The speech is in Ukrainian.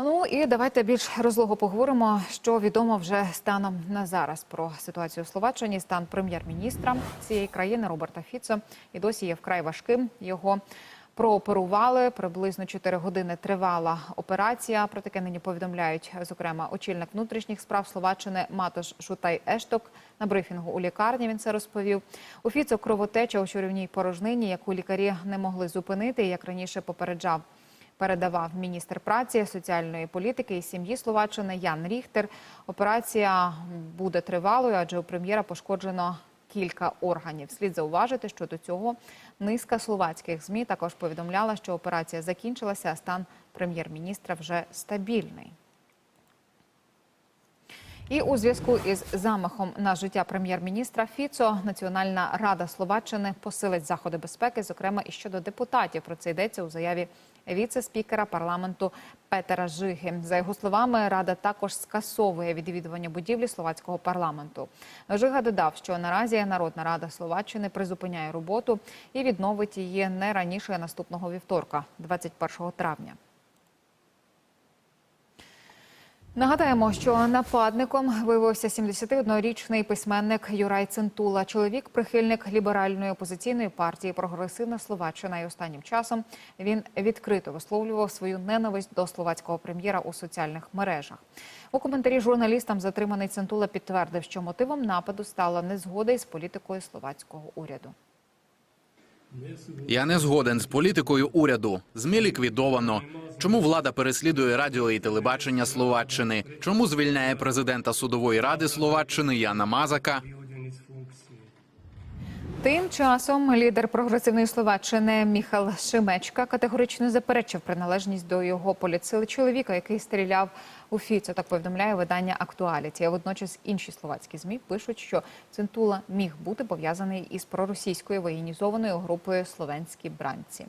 Ну і давайте більш розлого поговоримо, що відомо вже станом на зараз про ситуацію в Словаччині. Стан прем'єр-міністра цієї країни Роберта Фіцо і досі є вкрай важким. Його прооперували. Приблизно 4 години тривала операція. Про таке нині повідомляють зокрема очільник внутрішніх справ Словаччини Матош Шутай Ешток. На брифінгу у лікарні він це розповів. У Фіцо кровотеча у черевній порожнині, яку лікарі не могли зупинити, як раніше попереджав передавав міністр праці, соціальної політики і сім'ї Словаччини Ян Ріхтер. Операція буде тривалою, адже у прем'єра пошкоджено кілька органів. Слід зауважити, що до цього низка словацьких змі також повідомляла, що операція закінчилася, а стан прем'єр-міністра вже стабільний. І у зв'язку із замахом на життя прем'єр-міністра Фіцо Національна рада Словаччини посилить заходи безпеки, зокрема і щодо депутатів. Про це йдеться у заяві віце-спікера парламенту Петера Жиги. За його словами, рада також скасовує відвідування будівлі словацького парламенту. Жига додав, що наразі Народна рада Словаччини призупиняє роботу і відновить її не раніше наступного вівторка, 21 травня. Нагадаємо, що нападником виявився 71-річний письменник Юрай Центула. Чоловік, прихильник ліберальної опозиційної партії Прогресивна Словаччина. І останнім часом він відкрито висловлював свою ненависть до словацького прем'єра у соціальних мережах. У коментарі журналістам затриманий Центула підтвердив, що мотивом нападу стала незгода із політикою словацького уряду. Я не згоден з політикою уряду. ЗМІ ліквідовано. Чому влада переслідує радіо і телебачення Словаччини? Чому звільняє президента судової ради Словаччини Яна Мазака? Тим часом лідер прогресивної словаччини Міхал Шимечка категорично заперечив приналежність до його політсили чоловіка, який стріляв у Фіцо. Так повідомляє видання Актуаліті. А водночас інші словацькі змі пишуть, що Центула міг бути пов'язаний із проросійською воєнізованою групою словенські бранці.